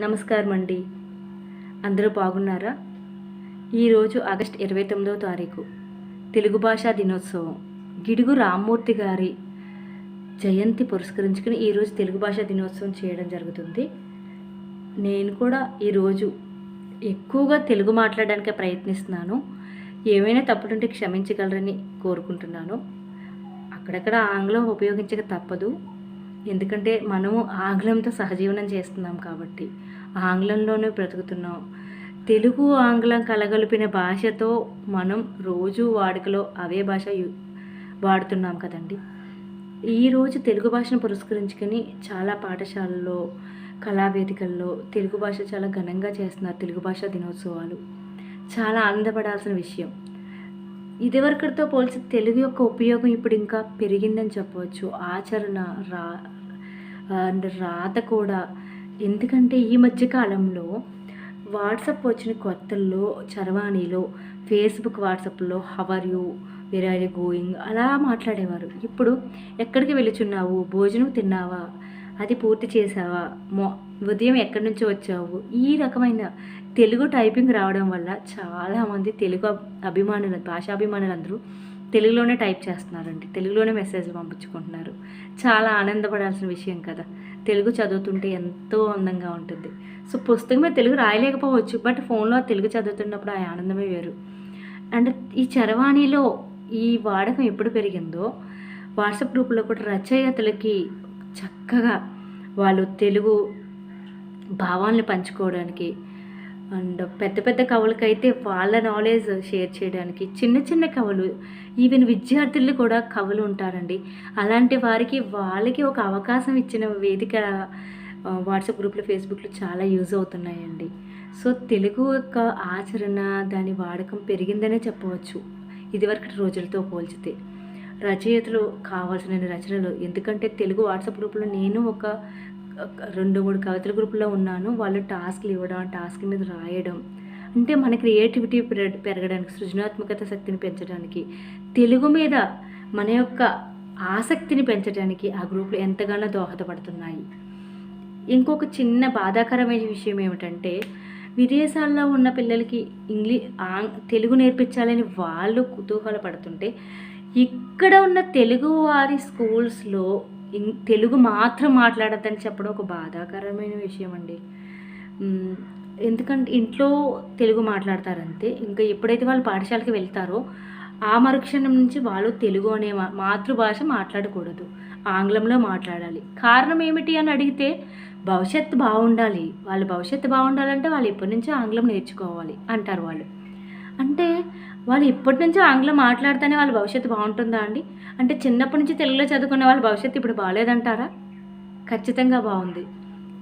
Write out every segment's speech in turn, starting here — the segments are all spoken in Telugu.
నమస్కారం అండి. అందరూ బాగున్నారా? ఈరోజు ఆగస్ట్ ఇరవై తొమ్మిదవ తారీఖు తెలుగు భాషా దినోత్సవం. గిడుగు రామ్మూర్తి గారి జయంతి పురస్కరించుకుని ఈరోజు తెలుగు భాషా దినోత్సవం చేయడం జరుగుతుంది. నేను కూడా ఈరోజు ఎక్కువగా తెలుగు మాట్లాడడానికి ప్రయత్నిస్తున్నాను. ఏమైనా తప్పులుంటే క్షమించగలరని కోరుకుంటున్నాను. అక్కడక్కడ ఆంగ్లం ఉపయోగించక తప్పదు. ఎందుకంటే మనము ఆంగ్లంతో సహజీవనం చేస్తున్నాం కాబట్టి ఆంగ్లంలోనే బ్రతుకుతున్నాం. తెలుగు ఆంగ్లం కలగలిపిన భాషతో మనం రోజు వాడుకలో అవే భాష యు- వాడుతున్నాం కదండి. ఈరోజు తెలుగు భాషను పురస్కరించుకొని చాలా పాఠశాలల్లో కళావేదికల్లో తెలుగు భాష చాలా ఘనంగా చేస్తున్నారు తెలుగు భాష దినోత్సవాలు. చాలా ఆనందపడాల్సిన విషయం. ఇదివరకటితో పోల్చి తెలుగు యొక్క ఉపయోగం ఇప్పుడు ఇంకా పెరిగిందని చెప్పవచ్చు. ఆచరణ రా అండ్ రాత కూడా. ఎందుకంటే ఈ మధ్య కాలంలో వాట్సాప్ వచ్చిన కొత్తల్లో చరవాణిలో ఫేస్బుక్ వాట్సాప్లో how are you where are you going అలా మాట్లాడేవారు. ఇప్పుడు ఎక్కడికి వెళుచున్నావు? భోజనం తిన్నావా? అది పూర్తి చేసావా మో ఉదయం ఎక్కడి నుంచి వచ్చావు? ఈ రకమైన తెలుగు టైపింగ్ రావడం వల్ల చాలామంది తెలుగు అభిమానులు భాషాభిమానులు అందరూ తెలుగులోనే టైప్ చేస్తున్నారండి. తెలుగులోనే మెసేజ్ పంపించుకుంటున్నారు. చాలా ఆనందపడాల్సిన విషయం కదా. తెలుగు చదువుతుంటే ఎంతో అందంగా ఉంటుంది. సో పుస్తకం మీద తెలుగు రాయలేకపోవచ్చు బట్ ఫోన్లో తెలుగు చదువుతున్నప్పుడు ఆ ఆనందమే వేరు. అండ్ ఈ చరవాణిలో ఈ వాడకం ఎప్పుడు పెరిగిందో వాట్సాప్ గ్రూపులో కూడా రచయితలకి చక్కగా వాళ్ళు తెలుగు భావాల్ని పంచుకోవడానికి అండ్ పెద్ద పెద్ద కవులకైతే వాళ్ళ నాలెడ్జ్ షేర్ చేయడానికి చిన్న చిన్న కవులు ఈవెన్ విద్యార్థులు కూడా కవులు ఉంటారండి. అలాంటి వారికి వాళ్ళకి ఒక అవకాశం ఇచ్చిన వేదిక వాట్సాప్ గ్రూప్లు ఫేస్బుక్లో చాలా యూజ్ అవుతున్నాయండి. సో తెలుగు యొక్క ఆచరణ దాని వాడకం పెరిగిందనే చెప్పవచ్చు. ఇదివరకటి రోజులతో పోల్చితే రచయితలు కావాల్సిన రచనలు ఎందుకంటే తెలుగు వాట్సాప్ గ్రూప్లో నేను ఒక రెండు మూడు కవితల గ్రూపులో ఉన్నాను. వాళ్ళు టాస్క్లు ఇవ్వడం టాస్క్ మీద రాయడం. అంటే మన క్రియేటివిటీ పెరగడానికి సృజనాత్మకత శక్తిని పెంచడానికి తెలుగు మీద మన యొక్క ఆసక్తిని పెంచడానికి ఆ గ్రూపులు ఎంతగానో దోహదపడుతున్నాయి. ఇంకొక చిన్న బాధాకరమైన విషయం ఏమిటంటే విదేశాల్లో ఉన్న పిల్లలకి ఇంగ్లీ ఆంగ్ తెలుగు నేర్పించాలని వాళ్ళు కుతూహలపడుతుంటే ఇక్కడ ఉన్న తెలుగు వారి స్కూల్స్లో తెలుగు మాత్రం మాట్లాడద్దని చెప్పడం ఒక బాధాకరమైన విషయం అండి ఎందుకంటే ఇంట్లో తెలుగు మాట్లాడతారంతే. ఇంకా ఎప్పుడైతే వాళ్ళు పాఠశాలకి వెళ్తారో ఆ మరుక్షణం నుంచి వాళ్ళు తెలుగు అనే మా- మాతృభాష మాట్లాడకూడదు. ఆంగ్లంలో మాట్లాడాలి. కారణం ఏమిటి అని అడిగితే భవిష్యత్తు బాగుండాలి. వాళ్ళ భవిష్యత్తు బాగుండాలంటే వాళ్ళు ఎప్పటి నుంచో ఆంగ్లం నేర్చుకోవాలి అంటారు వాళ్ళు. అంటే వాళ్ళు ఇప్పటి నుంచో ఆంగ్లం మాట్లాడితేనే వాళ్ళ భవిష్యత్తు బాగుంటుందా అండి? అంటే చిన్నప్పటి నుంచి తెలుగులో చదువుకున్న వాళ్ళ భవిష్యత్తు ఇప్పుడు బాగాలేదంటారా? ఖచ్చితంగా బాగుంది.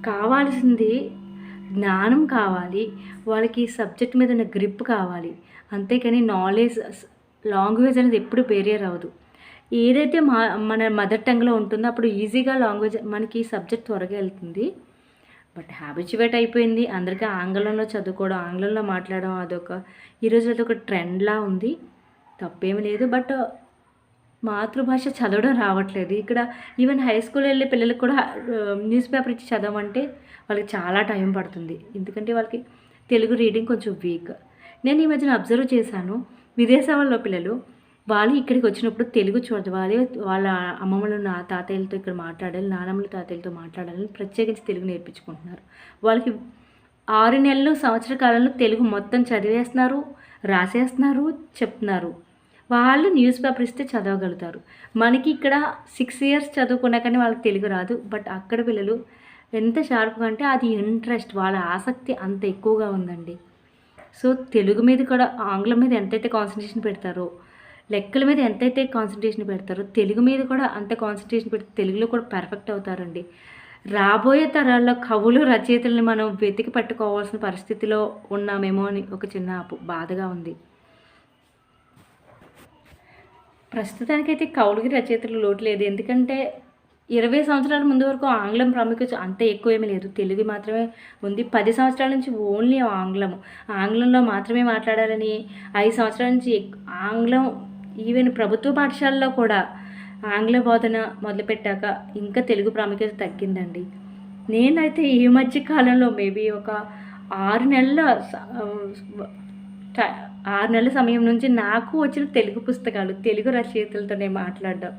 కావాల్సింది జ్ఞానం కావాలి వాళ్ళకి సబ్జెక్ట్ మీద ఉన్న గ్రిప్ కావాలి. అంతేకాని నాలెడ్జ్ లాంగ్వేజ్ అనేది ఎప్పుడు పేరియర్ అవ్వదు. ఏదైతే మా మన మదర్ టంగ్లో ఉంటుందో అప్పుడు ఈజీగా లాంగ్వేజ్ మనకి సబ్జెక్ట్ త్వరగా వెళ్తుంది. బట్ హ్యాబిచువేట్ అయిపోయింది. అందరికీ ఆంగ్లంలో చదువుకోవడం ఆంగ్లంలో మాట్లాడడం అదొక ఈరోజు అదొక ట్రెండ్లా ఉంది. తప్పేమీ లేదు. బట్ మాతృభాష చదవడం రావట్లేదు. ఇక్కడ ఈవెన్ హై స్కూల్ వెళ్ళే పిల్లలకు కూడా న్యూస్ పేపర్ ఇచ్చి చదవమంటే వాళ్ళకి చాలా టైం పడుతుంది. ఎందుకంటే వాళ్ళకి తెలుగు రీడింగ్ కొంచెం వీక్. నేను ఈ మధ్యన అబ్జర్వ్ చేశాను. విదేశాల్లో పిల్లలు వాళ్ళు ఇక్కడికి వచ్చినప్పుడు తెలుగు చదవాలి వాళ్ళ అమ్మమ్మలు నా తాతయ్యలతో ఇక్కడ మాట్లాడాలి నానమ్మల తాతయ్యలతో మాట్లాడాలని ప్రత్యేకించి తెలుగు నేర్పించుకుంటున్నారు. వాళ్ళకి ఆరు నెలలు సంవత్సర కాలంలో తెలుగు మొత్తం చదివేస్తున్నారు రాసేస్తున్నారు చెప్తున్నారు. వాళ్ళు న్యూస్ పేపర్ ఇస్తే చదవగలుగుతారు. మనకి ఇక్కడ సిక్స్ ఇయర్స్ చదువుకున్నా కానీ వాళ్ళకి తెలుగు రాదు. బట్ అక్కడ పిల్లలు ఎంత షార్ప్గా అంటే అది ఇంట్రెస్ట్ వాళ్ళ ఆసక్తి అంత ఎక్కువగా ఉందండి. సో తెలుగు మీద కూడా ఆంగ్లం మీద ఎంతైతే కాన్సన్ట్రేషన్ పెడతారో లెక్కల మీద ఎంతైతే కాన్సన్ట్రేషన్ పెడతారో తెలుగు మీద కూడా అంత కాన్సన్ట్రేషన్ పెడితే తెలుగులో కూడా పర్ఫెక్ట్ అవుతారండి. రాబోయే తరాల్లో కవులు రచయితలను మనం వెతికి పట్టుకోవాల్సిన పరిస్థితిలో ఉన్నామేమో అని ఒక చిన్న బాధగా ఉంది. ప్రస్తుతానికైతే కవులకి రచయితలు లోటు లేదు. ఎందుకంటే ఇరవై సంవత్సరాల ముందు వరకు ఆంగ్లం ప్రాముఖ్యత అంత ఎక్కువ ఏమీ లేదు. తెలుగు మాత్రమే ఉంది. పది సంవత్సరాల నుంచి ఓన్లీ ఆంగ్లం ఆంగ్లంలో మాత్రమే మాట్లాడాలని ఐదు సంవత్సరాల నుంచి ఎక్- ఆంగ్లం ఈవెన్ ప్రభుత్వ పాఠశాలలో కూడా ఆంగ్ల బోధన మొదలుపెట్టాక ఇంకా తెలుగు ప్రాముఖ్యత తగ్గిందండి. నేనైతే ఈ మధ్య కాలంలో మేబీ ఒక ఆరు నెలల ఆరు నెలల సమయం నుంచి నాకు వచ్చిన తెలుగు పుస్తకాలు తెలుగు రచయితలతో నేను మాట్లాడడం.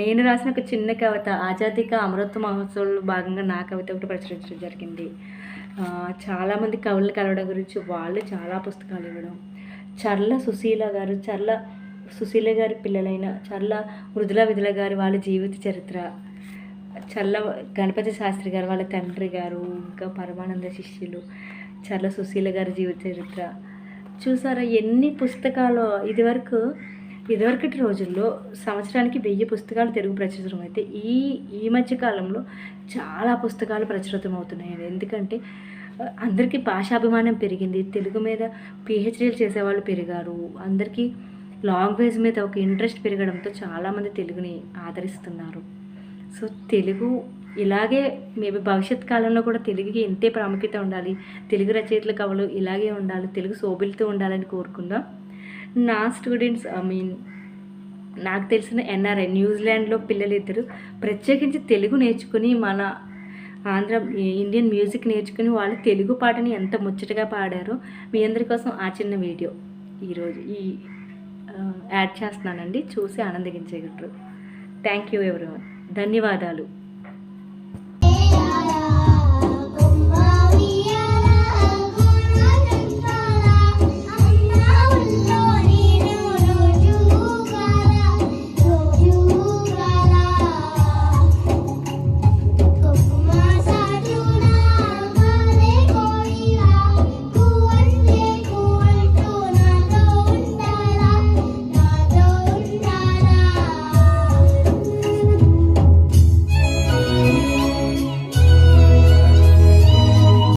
నేను రాసిన ఒక చిన్న కవిత ఆజాదిక అమృత మహోత్సవంలో భాగంగా నా కవిత ఒకటి ప్రచురించడం జరిగింది. చాలామంది కవులను కలవడం గురించి వాళ్ళు చాలా పుస్తకాలు ఇవ్వడం చర్ల సుశీల గారు చర్ల సుశీల గారి పిల్లలైన చర్ల మృదుల విధుల గారి వాళ్ళ జీవిత చరిత్ర. చల్ల గణపతి శాస్త్రి గారు వాళ్ళ తండ్రి గారు ఇంకా పరమానంద శిష్యులు చర్ల సుశీల గారి జీవిత చరిత్ర. చూసారా ఎన్ని పుస్తకాలు ఇదివరకు ఇదివరకటి రోజుల్లో సంవత్సరానికి వెయ్యి పుస్తకాలు తెలుగు ప్రచురం అయితే ఈ ఈ మధ్య కాలంలో చాలా పుస్తకాలు ప్రచురితం అవుతున్నాయి. ఎందుకంటే అందరికీ భాషాభిమానం పెరిగింది. తెలుగు మీద పిహెచ్డీలు చేసేవాళ్ళు పెరిగారు. అందరికీ లాంగ్వేజ్ మీద ఒక ఇంట్రెస్ట్ పెరగడంతో చాలామంది తెలుగుని ఆదరిస్తున్నారు. సో తెలుగు ఇలాగే మేబీ భవిష్యత్ కాలంలో కూడా తెలుగుకి ఇంతే ప్రాముఖ్యత ఉండాలి. తెలుగు రచయితలు కవులు ఇలాగే ఉండాలి. తెలుగు శోభిలతో ఉండాలని కోరుకుందాం. నా స్టూడెంట్స్ ఐ మీన్ నాకు తెలిసిన ఎన్ఆర్ఐ న్యూజిలాండ్లో పిల్లలు ఇద్దరు ప్రత్యేకించి తెలుగు నేర్చుకుని మన ఆంధ్ర ఇండియన్ మ్యూజిక్ నేర్చుకుని వాళ్ళు తెలుగు పాటని ఎంత ముచ్చటగా పాడారో మీ అందరి కోసం ఆ చిన్న వీడియో. ఈరోజు ఈ యాడ్ చేస్తున్నానండి. చూసి ఆనందించగలరు థ్యాంక్ యూ ఎవరి ధన్యవాదాలు.